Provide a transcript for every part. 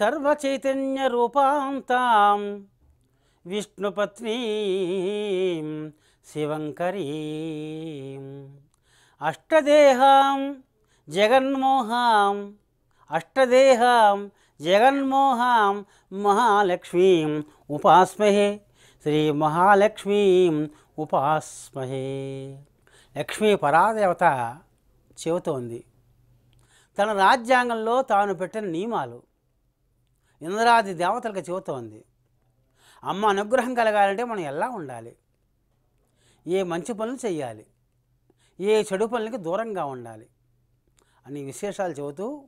సర్వచైతన్య రూపాంతాం విష్ణుపత్నీ శివంకరీం. అష్టదేహాం జగన్మోహాం. అష్టదేహాం జగన్మోహాం మహాలక్ష్మీం ఉపాస్మహే. శ్రీ మహాలక్ష్మీం ఉపాస్మహే. లక్ష్మీ పరాదేవత చెబుతోంది. తన రాజ్యాంగంలో తాను పెట్టిన నియమాలు. ఇంద్రాది దేవతలకు చెబుతోంది అమ్మ అనుగ్రహం కలగాలంటే మనం ఎలా ఉండాలి? ఏ మంచి పనులు చేయాలి ఏ చెడు పనులకి దూరంగా ఉండాలి? అని విశేషాలు చెబుతూ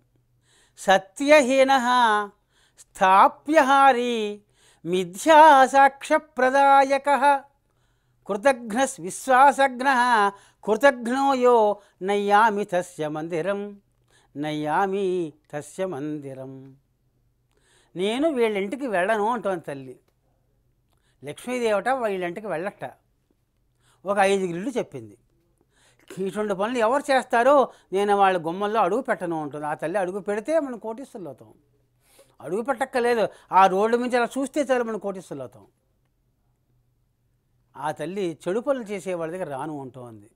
సత్యహీన స్థాప్యహారి మిథ్యాసాక్ష్యప్రదాయక కృతఘ్న విశ్వాసఘ్న కృతఘ్నోయో నయ్యామి తస్య మందిరం నయ్యామి తస్య మందిరం. నేను వీళ్ళింటికి వెళ్ళను అంటోంది తల్లి. లక్ష్మీదేవట వీళ్ళింటికి వెళ్ళట. ఒక ఐదుగురు చెప్పింది. ఇటువంటి పనులు ఎవరు చేస్తారో నేను వాళ్ళ గుమ్మల్లో అడుగు పెట్టను ఉంటుంది ఆ తల్లి అడుగు పెడితే మనం కోటీస్తులు అవుతాం. అడుగు పెట్టక్కర్లేదు. ఆ రోడ్డు మించి అలా చూస్తే చాలు మనం కోటీస్తులు అవుతాం. ఆ తల్లి చెడు పనులు చేసే వాళ్ళ దగ్గర రాను ఉంటుంది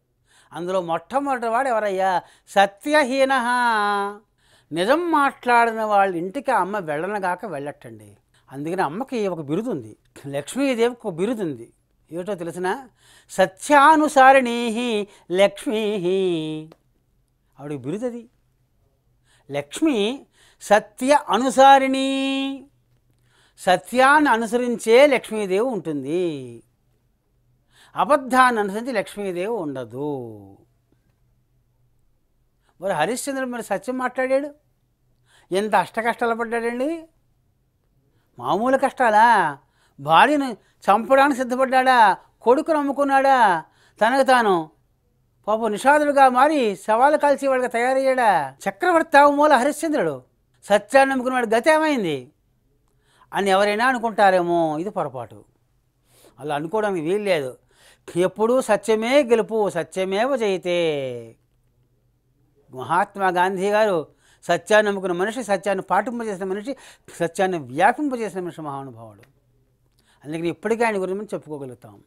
అందులో మొట్టమొదటి వాడు ఎవరయ్యా? సత్యహీన నిజం మాట్లాడిన వాళ్ళ ఇంటికి అమ్మ వెళ్ళనగాక వెళ్ళట్టండి. అందుకని అమ్మకి ఒక బిరుదు ఉంది లక్ష్మీదేవికి ఒక బిరుదు ఉంది ఏమిటో తెలిసిన? సత్యానుసారిణీ లక్ష్మీ బిరుదు అది లక్ష్మి సత్య అనుసారిణి. సత్యాన్ని అనుసరించే లక్ష్మీదేవి ఉంటుంది. అబద్ధాన్ని అనుసరించి లక్ష్మీదేవి ఉండదు. మరి హరిశ్చంద్ర మరి సత్యం మాట్లాడాడు? ఎంత అష్టకష్టాలు పడ్డాడండి? మామూలు కష్టాలా? భార్యను చంపడానికి సిద్ధపడ్డాడా? కొడుకును అమ్ముకున్నాడా తనకు తాను పాపం నిషాదుడుగా మారి శవాలు కలిసి వాడిగా తయారయ్యాడా? చక్రవర్తి తావుమూల హరిశ్చంద్రుడు సత్యాన్ని నమ్ముకున్నవాడు గతి ఏమైంది? అని ఎవరైనా అనుకుంటారేమో ఇది పొరపాటు. అలా అనుకోవడానికి వీలు లేదు ఎప్పుడూ సత్యమే గెలుపు సత్యమేవ జయితే మహాత్మా గాంధీ గారు సత్యాన్ని నమ్ముకున్న మనిషి సత్యాన్ని పాటింపజేసిన మనిషి సత్యాన్ని వ్యాపింపజేసిన మనిషి మహానుభావుడు. అందుకని ఇప్పటికీ ఆయన గురించి మనం చెప్పుకోగలుగుతాం.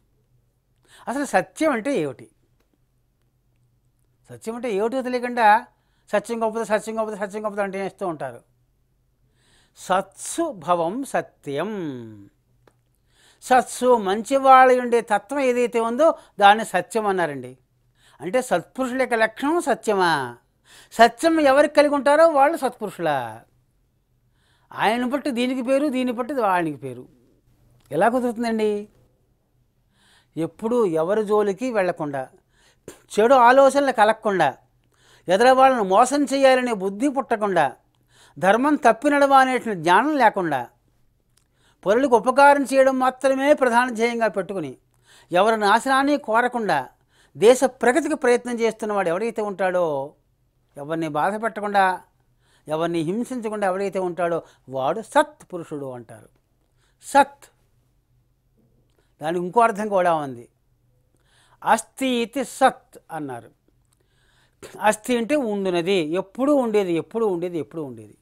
అసలు సత్యం అంటే ఏమిటి? సత్యం అంటే ఏమిటో తెలియకుండా సత్యం గొప్పది సత్యం గొప్పది సత్యం గొప్పది అంటే వేస్తూ ఉంటారు. సత్సు భవం సత్యం. సత్సు మంచివాళ్ళ ఉండే తత్వం ఏదైతే ఉందో దాన్ని సత్యం అన్నారండి. అంటే సత్పురుషుల యొక్క లక్షణం సత్యమా? సత్యం ఎవరికి కలిగి ఉంటారో వాళ్ళు సత్పురుషులా. ఆయన బట్టి దీనికి పేరు దీన్ని బట్టి వానికి పేరు. ఎలా కుదురుతుందండి? ఎప్పుడు ఎవరి జోలికి వెళ్ళకుండా చెడు ఆలోచనలు కలగకుండా ఎదుర వాళ్ళను మోసం చేయాలనే బుద్ధి పుట్టకుండా ధర్మం తప్పినడమా అనేటువంటి జ్ఞానం లేకుండా పరులకు ఉపకారం చేయడం మాత్రమే ప్రధాన ధ్యేయంగా పెట్టుకుని ఎవరి నాశనాన్ని కోరకుండా దేశ ప్రగతికి ప్రయత్నం చేస్తున్నవాడు ఎవరైతే ఉంటాడో ఎవరిని బాధ పెట్టకుండా ఎవరిని హింసించకుండా ఎవరైతే ఉంటాడో వాడు సత్ పురుషుడు అంటారు. సత్. దానికి ఇంకో అర్థం కూడా ఉంది. అస్థి ఇది సత్ అన్నారు. అస్థి అంటే ఉండునది. ఎప్పుడూ ఉండేది ఎప్పుడు ఉండేది ఎప్పుడు ఉండేది.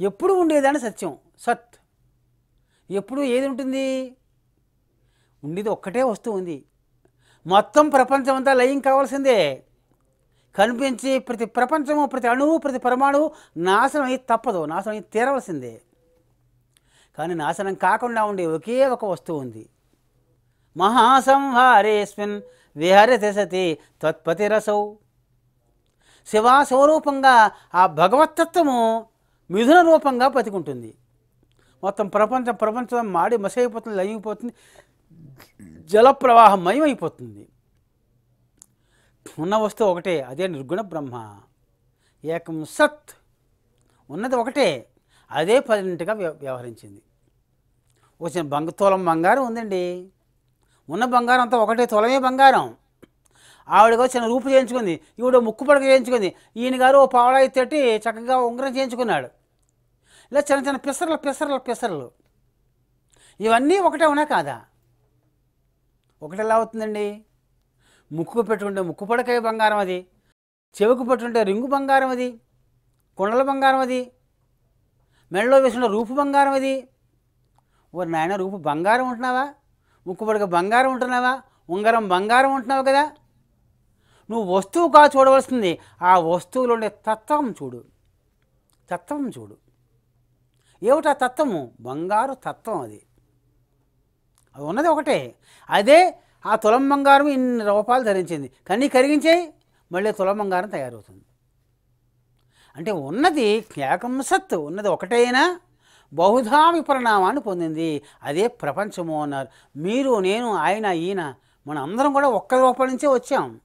ఎప్పుడు ఉండేదని సత్యం. సత్. ఎప్పుడు ఏది ఉంటుంది? ఉండేది ఒక్కటే వస్తువు ఉంది. మొత్తం ప్రపంచం అంతా లయం కావాల్సిందే. కనిపించి ప్రతి ప్రపంచము ప్రతి అణువు ప్రతి పరమాణువు నాశనం అయి తప్పదు. నాశనం అయి తీరవలసిందే. కానీ నాశనం కాకుండా ఉండే ఒకే ఒక వస్తువు ఉంది. మహాసంహారేస్మిన్ విహరతి సతి త్వత్పతిరసౌ శివా స్వరూపంగా ఆ భగవత్తత్వము మిథున రూపంగా బతికుంటుంది. మొత్తం ప్రపంచం ప్రపంచం మాడి మసైపోతుంది లయిపోతుంది జలప్రవాహం మయమైపోతుంది ఉన్న వస్తువు ఒకటే అదే నిర్గుణ బ్రహ్మ. ఏకం సత్. ఉన్నది ఒకటే అదే పదింటిగా వ్య- వ్యవహరించింది. వచ్చిన బంగ తులం బంగారం ఉందండి. ఉన్న బంగారం అంతా ఒకటే తులమే బంగారం. ఆవిడకి వచ్చిన రూపు చేయించుకుంది. ఈవిడ ముక్కు పడక చేయించుకుంది. ఈయన గారు ఓ పావడాయి తట్టి చక్కగా ఉంగరం చేయించుకున్నాడు. ఇలా చిన్న చిన్న పిసరలు పిసరలు పిసర్లు. ఇవన్నీ ఒకటే ఉన్నా కాదా? ఒకటి ఎలా అవుతుందండి? ముక్కుకు పెట్టుకుంటే ముక్కు పడకాయ బంగారం అది. చెవుకు పెట్టుకుంటే రింగు బంగారం అది. కుండల బంగారం అది. మెడలో వేసిన రూపు బంగారం అది. ఓ నాయన రూపు బంగారం ఉంటున్నావా? ముక్కుపడిక బంగారం ఉంటున్నావా? ఉంగరం బంగారం ఉంటున్నావు కదా? నువ్వు వస్తువు కా చూడవలసింది. ఆ వస్తువులో ఉండే తత్వం చూడు. తత్వం చూడు. ఏమిటా తత్వము? బంగారు తత్వం అది. అది ఉన్నది ఒకటే. అదే ఆ తులం బంగారం ఇన్ని రూపాయలు ధరించింది. కానీ కరిగించేయి మళ్ళీ తులం బంగారం తయారవుతుంది. అంటే ఉన్నది ఏకం సత్ ఉన్నది ఒకటైనా బహుధా విపరిణామాన్ని పొందింది. అదే ప్రపంచము అన్నారు. మీరు నేను ఆయన ఈయన మన అందరం కూడా ఒక్క రూపం నుంచే వచ్చాం.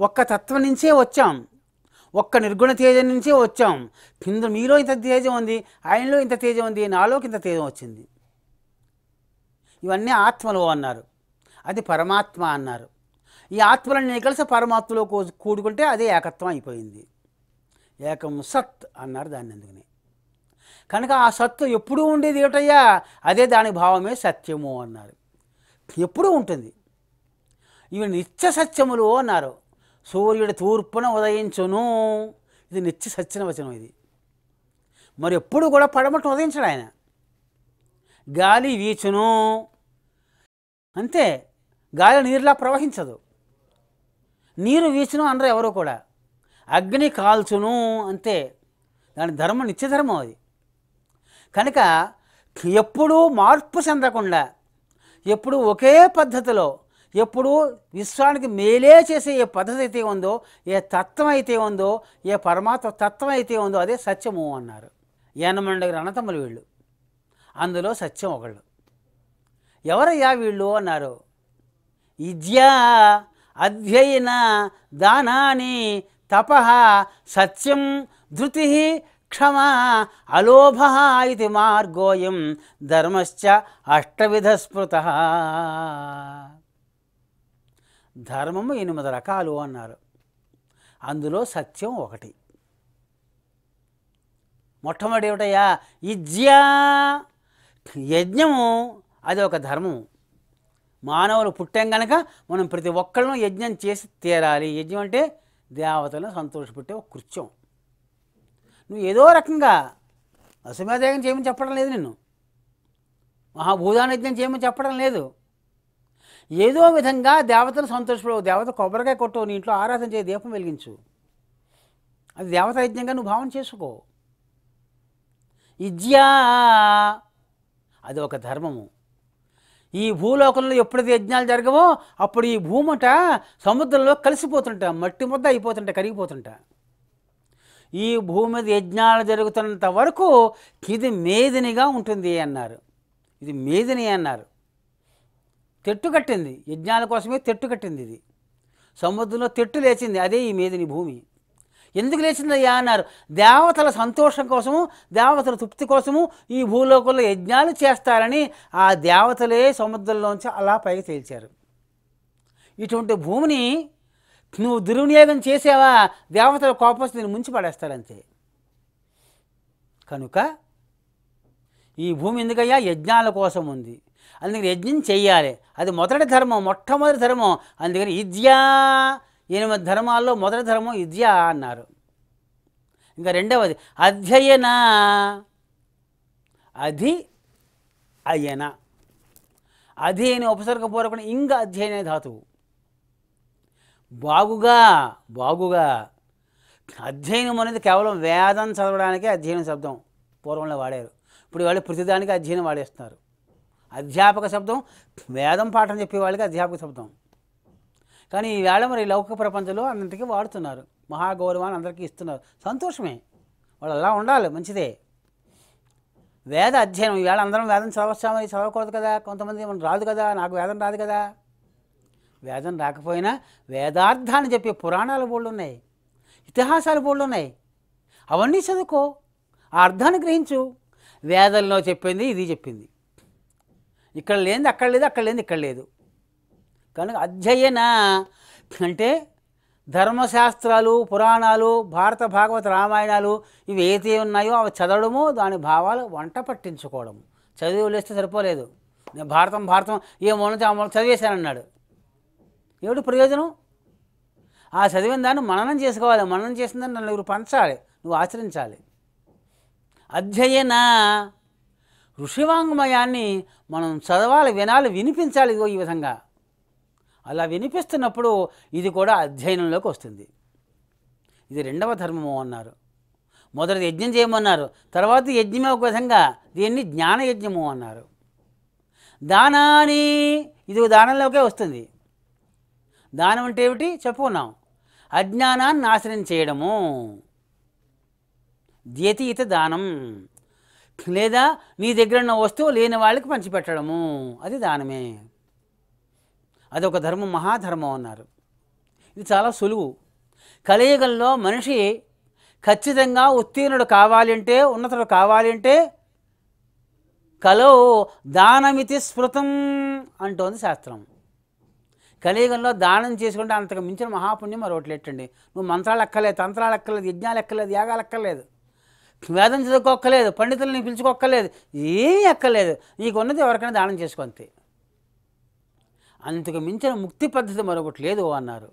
ఒక్క తత్వం నుంచే వచ్చాం. ఒక్క నిర్గుణ తేజం నుంచే వచ్చాం. కింద మీలో ఇంత తేజం ఉంది ఆయనలో ఇంత తేజం ఉంది నాలోకి ఇంత తేజం వచ్చింది. ఇవన్నీ ఆత్మలు అన్నారు. అది పరమాత్మ అన్నారు. ఈ ఆత్మలన్నీ కలిసి పరమాత్మలో కూడుకుంటే అదే ఏకత్వం అయిపోయింది. ఏకం సత్ అన్నారు దాన్ని అందుకని. కనుక ఆ సత్తు ఎప్పుడూ ఉండేది ఏమిటయ్యా? అదే దాని భావమే సత్యము అన్నారు. ఎప్పుడూ ఉంటుంది. ఇవి నిత్య సత్యములు అన్నారు. సూర్యుడు తూర్పున ఉదయించును. ఇది నిత్య సత్యన వచనం ఇది. మరి ఎప్పుడు కూడా పడమటం ఉదయించడు ఆయన. గాలి వీచును. అంతే. గాలి నీరులా ప్రవహించదు. నీరు వీచును అనరు ఎవరు కూడా. అగ్ని కాల్చును అంతే. దాని ధర్మం నిత్యధర్మం అది. కనుక ఎప్పుడూ మార్పు చెందకుండా ఎప్పుడు ఒకే పద్ధతిలో ఎప్పుడు విశ్వానికి మేలే చేసే ఏ పద్ధతి అయితే ఉందో ఏ తత్వం అయితే ఉందో ఏ పరమాత్మ తత్వం అయితే ఉందో అదే సత్యము అన్నారు. ఎనమండి రణతమ్ములు వీళ్ళు. అందులో సత్యం ఒకళ్ళు. ఎవరయ్యా వీళ్ళు అన్నారు? విద్యా అధ్యయన దానాని తప సత్యం ధృతి క్షమ అలోభ ఇది మార్గోయం ధర్మశ్చ అష్టవిధ స్మృత ధర్మము ఎనిమిది రకాలు అన్నారు. అందులో సత్యం ఒకటి. మొట్టమొదటి ఏమిటయ్యా? విద్యా యజ్ఞము అది ఒక ధర్మము. మానవులు పుట్టాం కనుక మనం ప్రతి ఒక్కళ్ళను యజ్ఞం చేసి తీరాలి. యజ్ఞం అంటే దేవతలను సంతోషపెట్టే ఒక కృత్యం. నువ్వు ఏదో రకంగా అశ్వమేధయజ్ఞం చేయమని చెప్పడం లేదు నిన్ను. మహాభూదాన యజ్ఞం చేయమని చెప్పడం లేదు. ఏదో విధంగా దేవతను సంతోషపడవు. దేవత కొబ్బరికాయ కొట్టు నీ ఇంట్లో ఆరాధన చేయి దీపం వెలిగించు. అది దేవత యజ్ఞంగా నువ్వు భావన చేసుకో. ఇజ్యా అది ఒక ధర్మము. ఈ భూలోకంలో ఎప్పుడైతే యజ్ఞాలు జరగవో అప్పుడు ఈ భూమట సముద్రంలో కలిసిపోతుంటా మట్టి ముద్ద అయిపోతుంట కరిగిపోతుంటా. ఈ భూమి మీద యజ్ఞాలు జరుగుతున్నంత వరకు ఇది మేదినిగా ఉంటుంది అన్నారు. ఇది మేదిని అన్నారు. తెట్టు కట్టింది. యజ్ఞాల కోసమే తెట్టు కట్టింది ఇది. సముద్రంలో తెట్టు లేచింది. అదే ఈ మేదిని భూమి. ఎందుకు లేచిందయ్యా అన్నారు. దేవతల సంతోషం కోసము దేవతల తృప్తి కోసము ఈ భూలోకంలో యజ్ఞాలు చేస్తారని ఆ దేవతలే సముద్రంలోంచి అలా పైకి తేల్చారు. ఇటువంటి భూమిని నువ్వు దుర్వినియోగం చేసావా? దేవతల కోపం నేను ముంచి పడేస్తారంతే. కనుక ఈ భూమి ఎందుకయ్యా? యజ్ఞాల కోసం ఉంది. అందుకని యజ్ఞం చెయ్యాలి. అది మొదటి ధర్మం మొట్టమొదటి ధర్మం. అందుకని విద్యా ఎనిమిది ధర్మాల్లో మొదటి ధర్మం విద్య అన్నారు. ఇంకా రెండవది అధ్యయన. అధి అయన. అధి అని ఉపసర్గపూర్వకం ఇంకా అధ్యయన ధాతువు బాగుగా బాగుగా. అధ్యయనం అనేది కేవలం వేదం చదవడానికే అధ్యయనం శబ్దం పూర్వంలో వాడారు. ఇప్పుడు వాళ్ళు ప్రతిదానికి అధ్యయనం వాడేస్తున్నారు. అధ్యాపక శబ్దం వేదం పాఠం చెప్పే వాళ్ళకి అధ్యాపక శబ్దం. కానీ ఈవేళ మరి లౌకిక ప్రపంచంలో అన్నింటికీ వాడుతున్నారు. మహాగౌరవాన్ని అందరికీ ఇస్తున్నారు. సంతోషమే. వాళ్ళు అలా ఉండాలి మంచిదే. వేద అధ్యయనం ఈవేళ అందరం వేదం చదవచ్చామని చదవకూడదు కదా కొంతమంది మనం రాదు కదా నాకు వేదం రాదు కదా. వేదం రాకపోయినా వేదార్థాన్ని చెప్పే పురాణాలు బోళ్ళు ఉన్నాయి. ఇతిహాసాలు బోళ్ళు ఉన్నాయి. అవన్నీ చదువుకో. ఆ అర్థాన్ని గ్రహించు. వేదంలో చెప్పింది ఇది చెప్పింది. ఇక్కడ లేనిది అక్కడ లేదు అక్కడ లేనిది ఇక్కడ లేదు. కనుక అధ్యయన అంటే ధర్మశాస్త్రాలు పురాణాలు భారత భాగవత రామాయణాలు ఇవి ఏదైతే ఉన్నాయో అవి చదవడము దాని భావాలు వంట పట్టించుకోవడము. చదివి లేస్తే సరిపోలేదు. నేను భారతం భారతం ఏ మూల ఆ మూల చదివేశానన్నాడు. ఏమిటి ప్రయోజనం? ఆ చదివిన దాన్ని మననం చేసుకోవాలి. మననం చేసిన దాన్ని నలుగురు పంచాలి? నువ్వు ఆచరించాలి. అధ్యయన ఋషివాంగ్మయాన్ని మనం చదవాలి వినాలి వినిపించాలి ఈ విధంగా. అలా వినిపిస్తున్నప్పుడు ఇది కూడా అధ్యయనంలోకి వస్తుంది. ఇది రెండవ ధర్మము అన్నారు. మొదట యజ్ఞం చేయమన్నారు. తర్వాత యజ్ఞమే ఒక విధంగా దీన్ని జ్ఞాన యజ్ఞము అన్నారు. దానాని ఇది దానంలోకే వస్తుంది. దానం అంటే ఏమిటి? చెప్పుకున్నాం. అజ్ఞానాన్ని నాశనం చేయడము. ద్యతీత దానం. లేదా నీ దగ్గర ఉన్న వస్తువు లేని వాళ్ళకి పంచిపెట్టడము. అది దానమే. అదొక ధర్మం మహాధర్మం అన్నారు. ఇది చాలా సులువు. కలియుగంలో మనిషి ఖచ్చితంగా ఉత్తీర్ణుడు కావాలంటే ఉన్నతుడు కావాలంటే కలో దానమితి స్మృతం అంటోంది శాస్త్రం. కలియుగంలో దానం చేసుకుంటే అంతకు మించిన మహాపుణ్యం మరొకటి లేటండి. నువ్వు మంత్రాలు ఎక్కలేదు తంత్రాలు ఎక్కలేదు యజ్ఞాలు ఎక్కలేదు యాగాలు ఎక్కలేదు వేదం చదువుకోక్కలేదు పండితుల్ని పిలుచుకోక్కలేదు ఏమీ ఎక్కలేదు నీకు ఉన్నది ఎవరికైనా దానం చేసుకోంతే అంతకు మించిన ముక్తి పద్ధతి మరొకటి లేదు అన్నారు.